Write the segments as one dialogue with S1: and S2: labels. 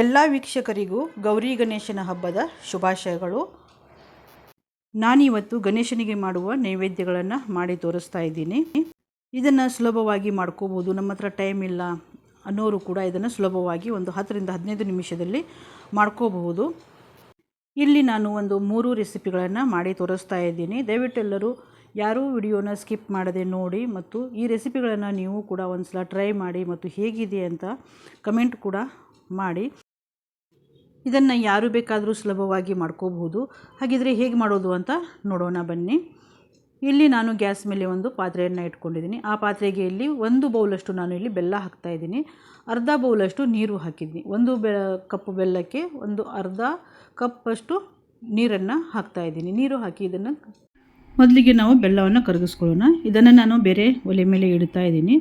S1: ಎಲ್ಲ ವೀಕ್ಷಕರಿಗೂ ಗೌರಿ ಗಣೇಶನ ಹಬ್ಬದ ಶುಭಾಶಯಗಳು. ನಾನಿವತ್ತು ಗಣೇಶನಿಗೆ ಮಾಡುವ ನೈವೇದ್ಯಗಳನ್ನು ಮಾಡಿ ತೋರಿಸ್ತಾ ಇದ್ದೀನಿ. ಇದನ್ನು ಸುಲಭವಾಗಿ ಮಾಡ್ಕೋಬೋದು. ನಮ್ಮ ಹತ್ರ ಟೈಮ್ ಇಲ್ಲ ಅನ್ನೋರು ಕೂಡ ಇದನ್ನು ಸುಲಭವಾಗಿ ಒಂದು ಹತ್ತರಿಂದ ಹದಿನೈದು ನಿಮಿಷದಲ್ಲಿ ಮಾಡ್ಕೋಬಹುದು. ಇಲ್ಲಿ ನಾನು ಒಂದು ಮೂರು ರೆಸಿಪಿಗಳನ್ನು ಮಾಡಿ ತೋರಿಸ್ತಾ ಇದ್ದೀನಿ. ದಯವಿಟ್ಟು ಎಲ್ಲರೂ ಯಾರೂ ವಿಡಿಯೋನ ಸ್ಕಿಪ್ ಮಾಡದೆ ನೋಡಿ ಮತ್ತು ಈ ರೆಸಿಪಿಗಳನ್ನು ನೀವು ಕೂಡ ಒಂದು ಸಲ ಟ್ರೈ ಮಾಡಿ ಮತ್ತು ಹೇಗಿದೆ ಅಂತ ಕಮೆಂಟ್ ಕೂಡ ಮಾಡಿ ಇದನ್ನು ಯಾರು ಬೇಕಾದರೂ ಸುಲಭವಾಗಿ ಮಾಡ್ಕೋಬಹುದು. ಹಾಗಿದ್ರೆ ಹೇಗೆ ಮಾಡೋದು ಅಂತ ನೋಡೋಣ ಬನ್ನಿ. ಇಲ್ಲಿ ನಾನು ಗ್ಯಾಸ್ ಮೇಲೆ ಒಂದು ಪಾತ್ರೆಯನ್ನು ಇಟ್ಕೊಂಡಿದ್ದೀನಿ. ಆ ಪಾತ್ರೆಗೆ ಇಲ್ಲಿ ಒಂದು ಬೌಲಷ್ಟು ನಾನು ಇಲ್ಲಿ ಬೆಲ್ಲ ಹಾಕ್ತಾ ಇದ್ದೀನಿ. ಅರ್ಧ ಬೌಲಷ್ಟು ನೀರು ಹಾಕಿದ್ದೀನಿ. ಒಂದು ಬೆ ಕಪ್ಪು ಬೆಲ್ಲಕ್ಕೆ ಒಂದು ಅರ್ಧ ಕಪ್ಪಷ್ಟು ನೀರನ್ನು ಹಾಕ್ತಾ ಇದ್ದೀನಿ. ನೀರು ಹಾಕಿ ಇದನ್ನು ಮೊದಲಿಗೆ ನಾವು ಬೆಲ್ಲವನ್ನು ಕರಗಿಸ್ಕೊಳ್ಳೋಣ. ಇದನ್ನು ನಾನು ಬೇರೆ ಒಲೆ ಮೇಲೆ ಇಡ್ತಾ ಇದ್ದೀನಿ.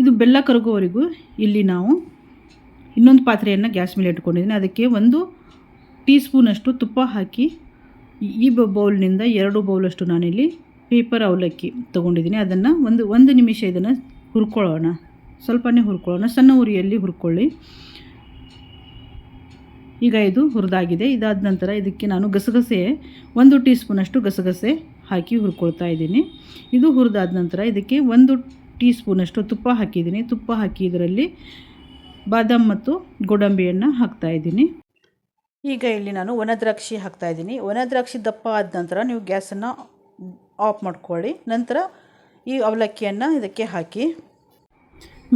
S1: ಇದು ಬೆಲ್ಲ ಕರಗೋವರೆಗೂ ಇಲ್ಲಿ ನಾವು ಇನ್ನೊಂದು ಪಾತ್ರೆಯನ್ನು ಗ್ಯಾಸ್ ಮೇಲೆ ಇಟ್ಕೊಂಡಿದ್ದೀನಿ. ಅದಕ್ಕೆ ಒಂದು ಟೀ ಸ್ಪೂನಷ್ಟು ತುಪ್ಪ ಹಾಕಿ ಈ ಬೌಲ್ನಿಂದ ಎರಡು ಬೌಲಷ್ಟು ನಾನಿಲ್ಲಿ ಪೇಪರ್ ಅವಲಕ್ಕಿ ತೊಗೊಂಡಿದ್ದೀನಿ. ಅದನ್ನು ಒಂದು ಒಂದು ನಿಮಿಷ ಇದನ್ನು ಹುರ್ಕೊಳ್ಳೋಣ. ಸ್ವಲ್ಪನೇ ಹುರ್ಕೊಳ್ಳೋಣ. ಸಣ್ಣ ಉರಿಯಲ್ಲಿ ಹುರ್ಕೊಳ್ಳಿ. ಈಗ ಇದು ಹುರಿದಾಗಿದೆ. ಇದಾದ ನಂತರ ಇದಕ್ಕೆ ನಾನು ಗಸಗಸೆ, ಒಂದು ಟೀ ಸ್ಪೂನಷ್ಟು ಗಸಗಸೆ ಹಾಕಿ ಹುರ್ಕೊಳ್ತಾ ಇದ್ದೀನಿ. ಇದು ಹುರಿದಾದ ನಂತರ ಇದಕ್ಕೆ ಒಂದು ಟೀ ಸ್ಪೂನಷ್ಟು ತುಪ್ಪ ಹಾಕಿದ್ದೀನಿ. ತುಪ್ಪ ಹಾಕಿ ಇದರಲ್ಲಿ ಬಾದಾಮ್ ಮತ್ತು ಗೋಡಂಬಿಯನ್ನು ಹಾಕ್ತಾ ಇದ್ದೀನಿ. ಈಗ ಇಲ್ಲಿ ನಾನು ಒಣದ್ರಾಕ್ಷಿ ಹಾಕ್ತಾ ಇದ್ದೀನಿ. ಒಣದ್ರಾಕ್ಷಿ ದಪ್ಪ ಆದ ನಂತರ ನೀವು ಗ್ಯಾಸನ್ನು ಆಫ್ ಮಾಡ್ಕೊಳ್ಳಿ. ನಂತರ ಈ ಅವಲಕ್ಕಿಯನ್ನು ಇದಕ್ಕೆ ಹಾಕಿ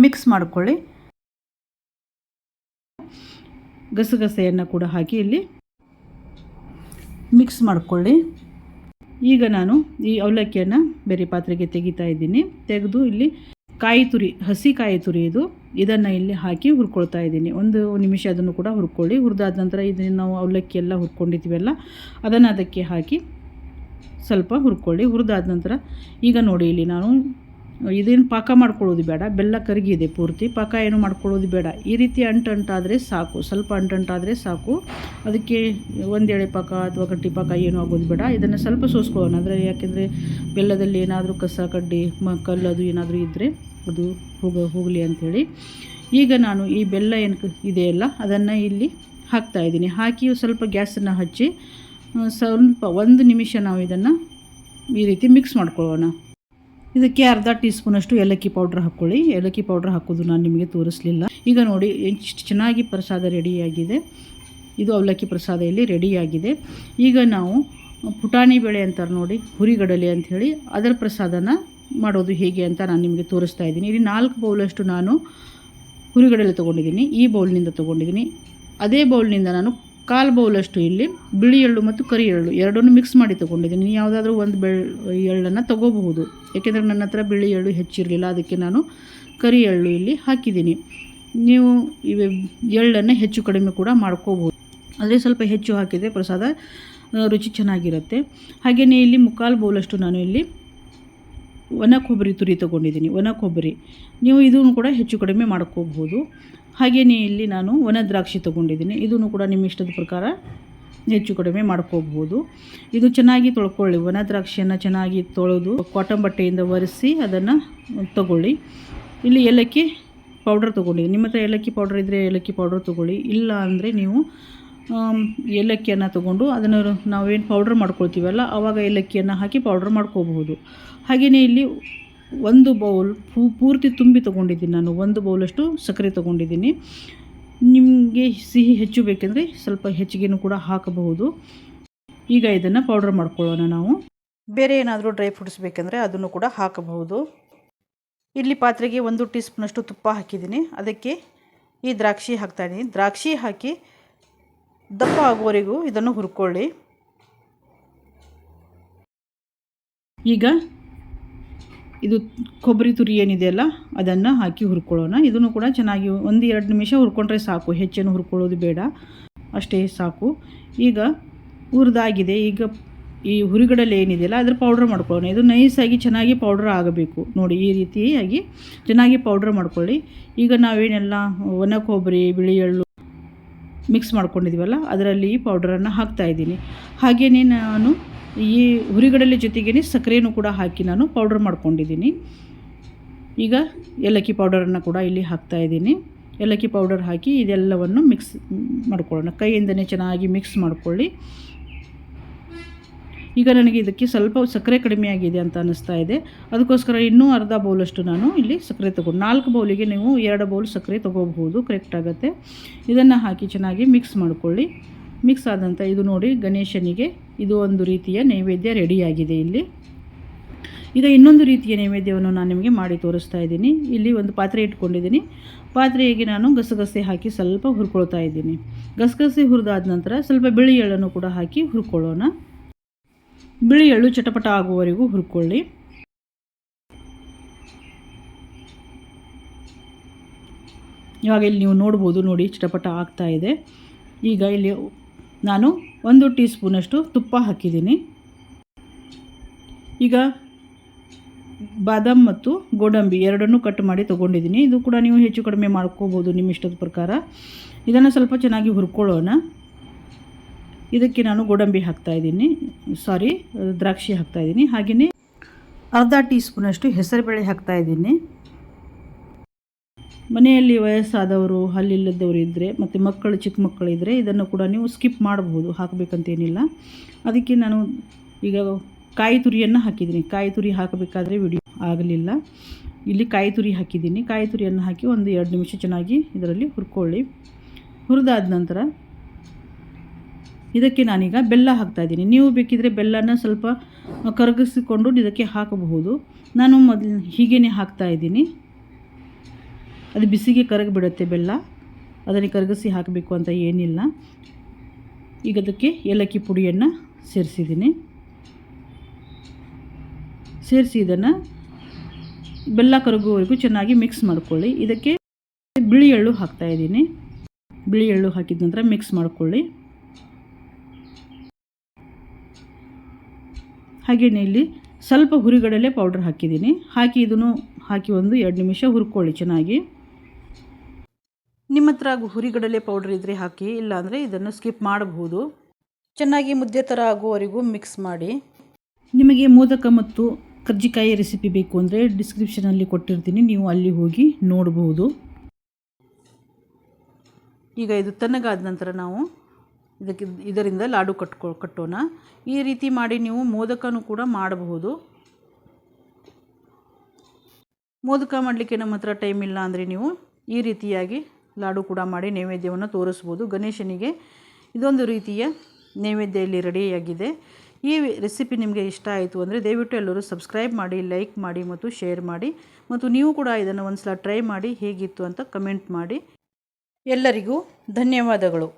S1: ಮಿಕ್ಸ್ ಮಾಡಿಕೊಳ್ಳಿ. ಗಸಗಸೆಯನ್ನು ಕೂಡ ಹಾಕಿ ಇಲ್ಲಿ ಮಿಕ್ಸ್ ಮಾಡಿಕೊಳ್ಳಿ. ಈಗ ನಾನು ಈ ಅವಲಕ್ಕಿಯನ್ನು ಬೇರೆ ಪಾತ್ರೆಗೆ ತೆಗಿತಾ ಇದ್ದೀನಿ. ತೆಗೆದು ಇಲ್ಲಿ ಕಾಯಿ ತುರಿ, ಹಸಿ ಕಾಯಿ ತುರಿ ಇದು. ಇದನ್ನು ಇಲ್ಲಿ ಹಾಕಿ ಹುರ್ಕೊಳ್ತಾ ಇದ್ದೀನಿ. ಒಂದು ನಿಮಿಷ ಅದನ್ನು ಕೂಡ ಹುರ್ಕೊಳ್ಳಿ. ಹುರಿದಾದ ನಂತರ ಇದನ್ನು ನಾವು ಅವಲಕ್ಕಿ ಎಲ್ಲ ಹುರ್ಕೊಂಡಿದ್ದೀವಲ್ಲ, ಅದನ್ನು ಅದಕ್ಕೆ ಹಾಕಿ ಸ್ವಲ್ಪ ಹುರ್ಕೊಳ್ಳಿ. ಹುರಿದಾದ ನಂತರ ಈಗ ನೋಡಿ ಇಲ್ಲಿ ನಾನು, ಇದೇನು ಪಾಕ ಮಾಡ್ಕೊಳ್ಳೋದು ಬೇಡ. ಬೆಲ್ಲ ಕರಗಿದೆ ಪೂರ್ತಿ. ಪಾಕ ಏನು ಮಾಡ್ಕೊಳ್ಳೋದು ಬೇಡ. ಈ ರೀತಿ ಅಂಟಂಟಾದರೆ ಸಾಕು. ಸ್ವಲ್ಪ ಅಂಟಂಟಾದರೆ ಸಾಕು. ಅದಕ್ಕೆ ಒಂದೇಳೆ ಪಾಕ ಅಥವಾ ಕಟ್ಟಿ ಪಾಕ ಏನೂ ಆಗೋದು ಬೇಡ. ಇದನ್ನು ಸ್ವಲ್ಪ ಸೋಸ್ಕೊಳ್ಳೋಣ. ಅಂದರೆ ಯಾಕೆಂದರೆ ಬೆಲ್ಲದಲ್ಲಿ ಏನಾದರೂ ಕಸ, ಕಡ್ಡಿ, ಮ, ಕಲ್ಲು ಅದು ಏನಾದರೂ ಇದ್ದರೆ ಅದು ಹೋಗ, ಹೋಗಲಿ ಅಂಥೇಳಿ ಈಗ ನಾನು ಈ ಬೆಲ್ಲ ಏನು ಇದೆಯಲ್ಲ ಅದನ್ನು ಇಲ್ಲಿ ಹಾಕ್ತಾ ಇದ್ದೀನಿ. ಹಾಕಿ ಸ್ವಲ್ಪ ಗ್ಯಾಸನ್ನು ಹಚ್ಚಿ ಸ್ವಲ್ಪ ಒಂದು ನಿಮಿಷ ನಾವು ಇದನ್ನು ಈ ರೀತಿ ಮಿಕ್ಸ್ ಮಾಡ್ಕೊಳ್ಳೋಣ. ಇದಕ್ಕೆ ಅರ್ಧ ಟೀ ಸ್ಪೂನಷ್ಟು ಏಲಕ್ಕಿ ಪೌಡ್ರ್ ಹಾಕ್ಕೊಳ್ಳಿ. ಏಲಕ್ಕಿ ಪೌಡ್ರ್ ಹಾಕೋದು ನಾನು ನಿಮಗೆ ತೋರಿಸಲಿಲ್ಲ. ಈಗ ನೋಡಿ, ಎಷ್ಟು ಚೆನ್ನಾಗಿ ಪ್ರಸಾದ ರೆಡಿಯಾಗಿದೆ ಇದು ಅವಲಕ್ಕಿ ಪ್ರಸಾದ ಇಲ್ಲಿ ರೆಡಿಯಾಗಿದೆ ಈಗ ನಾವು ಪುಟಾಣಿ ಬೇಳೆ ಅಂತಾರೆ ನೋಡಿ ಹುರಿಗಡಲೆ ಅಂಥೇಳಿ, ಅದರ ಪ್ರಸಾದನ ಮಾಡೋದು ಹೇಗೆ ಅಂತ ನಾನು ನಿಮಗೆ ತೋರಿಸ್ತಾ ಇದ್ದೀನಿ. ಇಲ್ಲಿ ನಾಲ್ಕು ಬೌಲಷ್ಟು ನಾನು ಹುರಿಗಡಲೆ ತೊಗೊಂಡಿದ್ದೀನಿ. ಈ ಬೌಲ್ನಿಂದ ತೊಗೊಂಡಿದ್ದೀನಿ. ಅದೇ ಬೌಲ್ನಿಂದ ನಾನು ಕಾಲು ಬೌಲಷ್ಟು ಇಲ್ಲಿ ಬಿಳಿ ಎಳ್ಳು ಮತ್ತು ಕರಿ ಎಳ್ಳು ಎರಡನ್ನು ಮಿಕ್ಸ್ ಮಾಡಿ ತೊಗೊಂಡಿದ್ದೀನಿ. ಯಾವುದಾದ್ರೂ ಒಂದು ಬೆಳ್, ಎಳ್ಳನ್ನು ತೊಗೋಬಹುದು. ಏಕೆಂದರೆ ನನ್ನ ಹತ್ರ ಬಿಳಿ ಎಳ್ಳು ಹೆಚ್ಚಿರಲಿಲ್ಲ. ಅದಕ್ಕೆ ನಾನು ಕರಿ ಎಳ್ಳು ಇಲ್ಲಿ ಹಾಕಿದ್ದೀನಿ. ನೀವು ಇವೆ ಎಳ್ಳನ್ನು ಹೆಚ್ಚು ಕಡಿಮೆ ಕೂಡ ಮಾಡ್ಕೋಬೋದು ಅದೇ ಸ್ವಲ್ಪ ಹೆಚ್ಚು ಹಾಕಿದರೆ ಪ್ರಸಾದ ರುಚಿ ಚೆನ್ನಾಗಿರುತ್ತೆ. ಹಾಗೆಯೇ ಇಲ್ಲಿ ಮುಕ್ಕಾಲು ಬೌಲಷ್ಟು ನಾನು ಇಲ್ಲಿ ಒಣ ಕೊಬ್ಬರಿ ತುರಿ ತೊಗೊಂಡಿದ್ದೀನಿ. ಒಣ ಕೊಬ್ಬರಿ. ನೀವು ಇದನ್ನು ಕೂಡ ಹೆಚ್ಚು ಕಡಿಮೆ ಮಾಡ್ಕೋಬಹುದು. ಹಾಗೆಯೇ ಇಲ್ಲಿ ನಾನು ಒಣ ದ್ರಾಕ್ಷಿ ತೊಗೊಂಡಿದ್ದೀನಿ. ಇದನ್ನು ಕೂಡ ನಿಮ್ಮ ಇಷ್ಟದ ಪ್ರಕಾರ ಹೆಚ್ಚು ಕಡಿಮೆ ಮಾಡ್ಕೋಬಹುದು. ಇದು ಚೆನ್ನಾಗಿ ತೊಳ್ಕೊಳ್ಳಿ. ಒಣ ದ್ರಾಕ್ಷಿಯನ್ನು ಚೆನ್ನಾಗಿ ತೊಳೆದು ಕಾಟನ್ ಬಟ್ಟೆಯಿಂದ ಒರೆಸಿ ಅದನ್ನು ತಗೊಳ್ಳಿ. ಇಲ್ಲಿ ಏಲಕ್ಕಿ ಪೌಡರ್ ತೊಗೊಂಡಿದ್ದೀನಿ. ನಿಮ್ಮ ಹತ್ರ ಏಲಕ್ಕಿ ಪೌಡರ್ ಇದ್ದರೆ ಏಲಕ್ಕಿ ಪೌಡರ್ ತೊಗೊಳ್ಳಿ. ಇಲ್ಲ ಅಂದರೆ ನೀವು ಏಲಕ್ಕಿಯನ್ನು ತಗೊಂಡು ಅದನ್ನು ನಾವೇನು ಪೌಡ್ರ್ ಮಾಡ್ಕೊಳ್ತೀವಲ್ಲ ಆವಾಗ ಏಲಕ್ಕಿಯನ್ನು ಹಾಕಿ ಪೌಡ್ರ್ ಮಾಡ್ಕೋಬಹುದು. ಹಾಗೆಯೇ ಇಲ್ಲಿ ಒಂದು ಬೌಲ್ ಪೂ, ಪೂರ್ತಿ ತುಂಬಿ ತೊಗೊಂಡಿದ್ದೀನಿ ನಾನು, ಒಂದು ಬೌಲಷ್ಟು ಸಕ್ಕರೆ ತೊಗೊಂಡಿದ್ದೀನಿ. ನಿಮಗೆ ಸಿಹಿ ಹೆಚ್ಚು ಬೇಕೆಂದರೆ ಸ್ವಲ್ಪ ಹೆಚ್ಚಿಗೆನೂ ಕೂಡ ಹಾಕಬಹುದು. ಈಗ ಇದನ್ನು ಪೌಡ್ರ್ ಮಾಡ್ಕೊಳ್ಳೋಣ ನಾವು. ಬೇರೆ ಏನಾದರೂ ಡ್ರೈ ಫ್ರೂಟ್ಸ್ ಬೇಕೆಂದರೆ ಅದನ್ನು ಕೂಡ ಹಾಕಬಹುದು. ಇಲ್ಲಿ ಪಾತ್ರೆಗೆ ಒಂದು ಟೀ ಸ್ಪೂನಷ್ಟು ತುಪ್ಪ ಹಾಕಿದ್ದೀನಿ. ಅದಕ್ಕೆ ಈ ದ್ರಾಕ್ಷಿ ಹಾಕ್ತಾ ಇದ್ದೀನಿ. ದ್ರಾಕ್ಷಿ ಹಾಕಿ ದಪ್ಪ ಆಗುವವರೆಗೂ ಇದನ್ನು ಹುರ್ಕೊಳ್ಳಿ. ಈಗ ಇದು ಕೊಬ್ಬರಿ ತುರಿ ಏನಿದೆಯಲ್ಲ ಅದನ್ನು ಹಾಕಿ ಹುರ್ಕೊಳ್ಳೋಣ. ಇದನ್ನು ಕೂಡ ಚೆನ್ನಾಗಿ ಒಂದು ಎರಡು ನಿಮಿಷ ಹುರ್ಕೊಂಡ್ರೆ ಸಾಕು. ಹೆಚ್ಚೇನು ಹುರ್ಕೊಳ್ಳೋದು ಬೇಡ. ಅಷ್ಟೇ ಸಾಕು. ಈಗ ಹುರಿದಾಗಿದೆ. ಈಗ ಈ ಹುರಿಗಡಲೆ ಏನಿದೆಯಲ್ಲ ಅದ್ರ ಪೌಡ್ರ್ ಮಾಡ್ಕೊಳ್ಳೋಣ. ಇದು ನೈಸಾಗಿ ಚೆನ್ನಾಗಿ ಪೌಡ್ರ್ ಆಗಬೇಕು. ನೋಡಿ, ಈ ರೀತಿಯಾಗಿ ಚೆನ್ನಾಗಿ ಪೌಡ್ರ್ ಮಾಡ್ಕೊಳ್ಳಿ. ಈಗ ನಾವೇನೆಲ್ಲ ಒಣ ಕೊಬ್ಬರಿ, ಬಿಳಿ ಎಳ್ಳು ಮಿಕ್ಸ್ ಮಾಡ್ಕೊಂಡಿದ್ದೀವಲ್ಲ ಅದರಲ್ಲಿ ಈ ಪೌಡರನ್ನು ಹಾಕ್ತಾ ಇದ್ದೀನಿ. ಹಾಗೆಯೇ ನಾನು ಈ ಹುರಿಗಡಲೆ ಜೊತೆಗೇ ಸಕ್ಕರೆನೂ ಕೂಡ ಹಾಕಿ ನಾನು ಪೌಡರ್ ಮಾಡ್ಕೊಂಡಿದ್ದೀನಿ. ಈಗ ಏಲಕ್ಕಿ ಪೌಡರನ್ನು ಕೂಡ ಇಲ್ಲಿ ಹಾಕ್ತಾ ಇದ್ದೀನಿ. ಏಲಕ್ಕಿ ಪೌಡರ್ ಹಾಕಿ ಇದೆಲ್ಲವನ್ನು ಮಿಕ್ಸ್ ಮಾಡ್ಕೊಳ್ಳೋಣ. ಕೈಯಿಂದನೇ ಚೆನ್ನಾಗಿ ಮಿಕ್ಸ್ ಮಾಡ್ಕೊಳ್ಳಿ. ಈಗ ನನಗೆ ಇದಕ್ಕೆ ಸ್ವಲ್ಪ ಸಕ್ಕರೆ ಕಡಿಮೆ ಆಗಿದೆ ಅಂತ ಅನ್ನಿಸ್ತಾ ಇದೆ. ಅದಕ್ಕೋಸ್ಕರ ಇನ್ನೂ ಅರ್ಧ ಬೌಲಷ್ಟು ನಾನು ಇಲ್ಲಿ ಸಕ್ಕರೆ ತೊಗೊಂಡು, ನಾಲ್ಕು ಬೌಲಿಗೆ ನೀವು ಎರಡು ಬೌಲ್ ಸಕ್ಕರೆ ತೊಗೋಬಹುದು ಕರೆಕ್ಟ್ ಆಗುತ್ತೆ. ಇದನ್ನು ಹಾಕಿ ಚೆನ್ನಾಗಿ ಮಿಕ್ಸ್ ಮಾಡಿಕೊಳ್ಳಿ. ಮಿಕ್ಸ್ ಆದಂಥ ಇದು ನೋಡಿ ಗಣೇಶನಿಗೆ ಇದು ಒಂದು ರೀತಿಯ ನೈವೇದ್ಯ ರೆಡಿಯಾಗಿದೆ ಇಲ್ಲಿ. ಈಗ ಇನ್ನೊಂದು ರೀತಿಯ ನೈವೇದ್ಯವನ್ನು ನಾನು ನಿಮಗೆ ಮಾಡಿ ತೋರಿಸ್ತಾ ಇದ್ದೀನಿ. ಇಲ್ಲಿ ಒಂದು ಪಾತ್ರೆ ಇಟ್ಕೊಂಡಿದ್ದೀನಿ. ಪಾತ್ರೆಗೆ ನಾನು ಗಸಗಸೆ ಹಾಕಿ ಸ್ವಲ್ಪ ಹುರ್ಕೊಳ್ತಾ ಇದ್ದೀನಿ. ಗಸಗಸೆ ಹುರಿದಾದ ನಂತರ ಸ್ವಲ್ಪ ಬಿಳಿ ಎಳ್ಳನ್ನು ಕೂಡ ಹಾಕಿ ಹುರ್ಕೊಳ್ಳೋಣ. ಬಿಳಿ ಎಳ್ಳು ಚಟಪಟ ಆಗುವವರೆಗೂ ಹುರ್ಕೊಳ್ಳಿ. ಇವಾಗ ಇಲ್ಲಿ ನೀವು ನೋಡ್ಬೋದು ನೋಡಿ ಚಟಪಟ ಆಗ್ತಾ ಇದೆ. ಈಗ ಇಲ್ಲಿ ನಾನು ಒಂದು ಟೀ ಸ್ಪೂನಷ್ಟು ತುಪ್ಪ ಹಾಕಿದ್ದೀನಿ. ಈಗ ಬಾದಾಮ್ ಮತ್ತು ಗೋಡಂಬಿ ಎರಡನ್ನೂ ಕಟ್ ಮಾಡಿ ತೊಗೊಂಡಿದ್ದೀನಿ. ಇದು ಕೂಡ ನೀವು ಹೆಚ್ಚು ಕಡಿಮೆ ಮಾಡ್ಕೋಬೋದು ನಿಮ್ಮ ಇಷ್ಟದ ಪ್ರಕಾರ. ಇದನ್ನು ಸ್ವಲ್ಪ ಚೆನ್ನಾಗಿ ಹುರ್ಕೊಳ್ಳೋಣ. ಇದಕ್ಕೆ ನಾನು ಗೋಡಂಬಿ ಹಾಕ್ತಾಯಿದ್ದೀನಿ ಸಾರಿ ದ್ರಾಕ್ಷಿ ಹಾಕ್ತಾಯಿದ್ದೀನಿ ಹಾಗೆಯೇ ಅರ್ಧ ಟೀ ಸ್ಪೂನಷ್ಟು ಹೆಸರುಬೇಳೆ ಹಾಕ್ತಾಯಿದ್ದೀನಿ ಮನೆಯಲ್ಲಿ ವಯಸ್ಸಾದವರು ಹಲ್ಲಿಲ್ಲದವರು ಇದ್ದರೆ ಮತ್ತು ಮಕ್ಕಳು, ಚಿಕ್ಕ ಮಕ್ಕಳು ಇದ್ದರೆ ಇದನ್ನು ಕೂಡ ನೀವು ಸ್ಕಿಪ್ ಮಾಡಬಹುದು, ಹಾಕಬೇಕಂತೇನಿಲ್ಲ. ಅದಕ್ಕೆ ನಾನು ಈಗ ಕಾಯಿ ತುರಿಯನ್ನು ಹಾಕಿದ್ದೀನಿ. ಕಾಯಿ ತುರಿ ಹಾಕಬೇಕಾದ್ರೆ ವಿಡಿಯೋ ಆಗಲಿಲ್ಲ. ಇಲ್ಲಿ ಕಾಯಿ ತುರಿ ಹಾಕಿದ್ದೀನಿ. ಕಾಯಿ ತುರಿಯನ್ನು ಹಾಕಿ ಒಂದು ಎರಡು ನಿಮಿಷ ಚೆನ್ನಾಗಿ ಇದರಲ್ಲಿ ಹುರ್ಕೊಳ್ಳಿ. ಹುರಿದಾದ ನಂತರ ಇದಕ್ಕೆ ನಾನೀಗ ಬೆಲ್ಲ ಹಾಕ್ತಾಯಿದ್ದೀನಿ ನೀವು ಬೇಕಿದ್ರೆ ಬೆಲ್ಲನ ಸ್ವಲ್ಪ ಕರಗಿಸಿಕೊಂಡು ಇದಕ್ಕೆ ಹಾಕಬಹುದು. ನಾನು ಮೊದಲು ಹೀಗೇ ಹಾಕ್ತಾಯಿದ್ದೀನಿ ಅದು ಬಿಸಿಗೆ ಕರಗಿಬಿಡುತ್ತೆ ಬೆಲ್ಲ. ಅದನ್ನು ಕರಗಿಸಿ ಹಾಕಬೇಕು ಅಂತ ಏನಿಲ್ಲ. ಈಗ ಅದಕ್ಕೆ ಏಲಕ್ಕಿ ಪುಡಿಯನ್ನು ಸೇರಿಸಿದ್ದೀನಿ. ಸೇರಿಸಿ ಇದನ್ನು ಬೆಲ್ಲ ಕರಗುವವರೆಗೂ ಚೆನ್ನಾಗಿ ಮಿಕ್ಸ್ ಮಾಡ್ಕೊಳ್ಳಿ. ಇದಕ್ಕೆ ಬಿಳಿ ಎಳ್ಳು ಹಾಕ್ತಾಯಿದ್ದೀನಿ ಬಿಳಿ ಎಳ್ಳು ಹಾಕಿದ ನಂತರ ಮಿಕ್ಸ್ ಮಾಡ್ಕೊಳ್ಳಿ. ಹಾಗೆಯೇ ಇಲ್ಲಿ ಸ್ವಲ್ಪ ಹುರಿಗಡಲೆ ಪೌಡ್ರ್ ಹಾಕಿದ್ದೀನಿ. ಹಾಕಿ ಇದನ್ನು ಹಾಕಿ ಒಂದು ಎರಡು ನಿಮಿಷ ಹುರ್ಕೊಳ್ಳಿ ಚೆನ್ನಾಗಿ. ನಿಮ್ಮ ಹತ್ರ ಹುರಿಗಡಲೆ ಪೌಡ್ರ್ ಇದ್ದರೆ ಹಾಕಿ ಇಲ್ಲಾಂದರೆ ಇದನ್ನು ಸ್ಕಿಪ್ ಮಾಡಬಹುದು. ಚೆನ್ನಾಗಿ ಮುದ್ದೆ ಥರ ಆಗುವವರೆಗೂ ಮಿಕ್ಸ್ ಮಾಡಿ. ನಿಮಗೆ ಮೋದಕ ಮತ್ತು ಕರ್ಜಿಕಾಯಿ ರೆಸಿಪಿ ಬೇಕು ಅಂದರೆ ಡಿಸ್ಕ್ರಿಪ್ಷನಲ್ಲಿ ಕೊಟ್ಟಿರ್ತೀನಿ. ನೀವು ಅಲ್ಲಿ ಹೋಗಿ ನೋಡಬಹುದು ಈಗ ಇದು ತಣ್ಣಗಾದ ನಂತರ ನಾವು ಇದಕ್ಕೆ ಇದರಿಂದ ಲಾಡು ಕಟ್ಕೊ ಕಟ್ಟೋಣ. ಈ ರೀತಿ ಮಾಡಿ ನೀವು ಮೋದಕನೂ ಕೂಡ ಮಾಡಬಹುದು. ಮೋದಕ ಮಾಡಲಿಕ್ಕೆ ನಮ್ಮ ಹತ್ರ ಟೈಮ್ ಇಲ್ಲ ಅಂದರೆ ನೀವು ಈ ರೀತಿಯಾಗಿ ಲಾಡು ಕೂಡ ಮಾಡಿ ನೈವೇದ್ಯವನ್ನು ತೋರಿಸ್ಬೋದು ಗಣೇಶನಿಗೆ ಇದೊಂದು ರೀತಿಯ ನೈವೇದ್ಯ ಇಲ್ಲಿ ರೆಡಿಯಾಗಿದೆ. ಈ ರೆಸಿಪಿ ನಿಮಗೆ ಇಷ್ಟ ಆಯಿತು ಅಂದರೆ ದಯವಿಟ್ಟು ಎಲ್ಲರೂ ಸಬ್ಸ್ಕ್ರೈಬ್ ಮಾಡಿ ಲೈಕ್ ಮಾಡಿ ಮತ್ತು ಶೇರ್ ಮಾಡಿ ಮತ್ತು ನೀವು ಕೂಡ ಇದನ್ನು ಒಂದು ಸಲ ಟ್ರೈ ಮಾಡಿ ಹೇಗಿತ್ತು ಅಂತ ಕಮೆಂಟ್ ಮಾಡಿ. ಎಲ್ಲರಿಗೂ ಧನ್ಯವಾದಗಳು.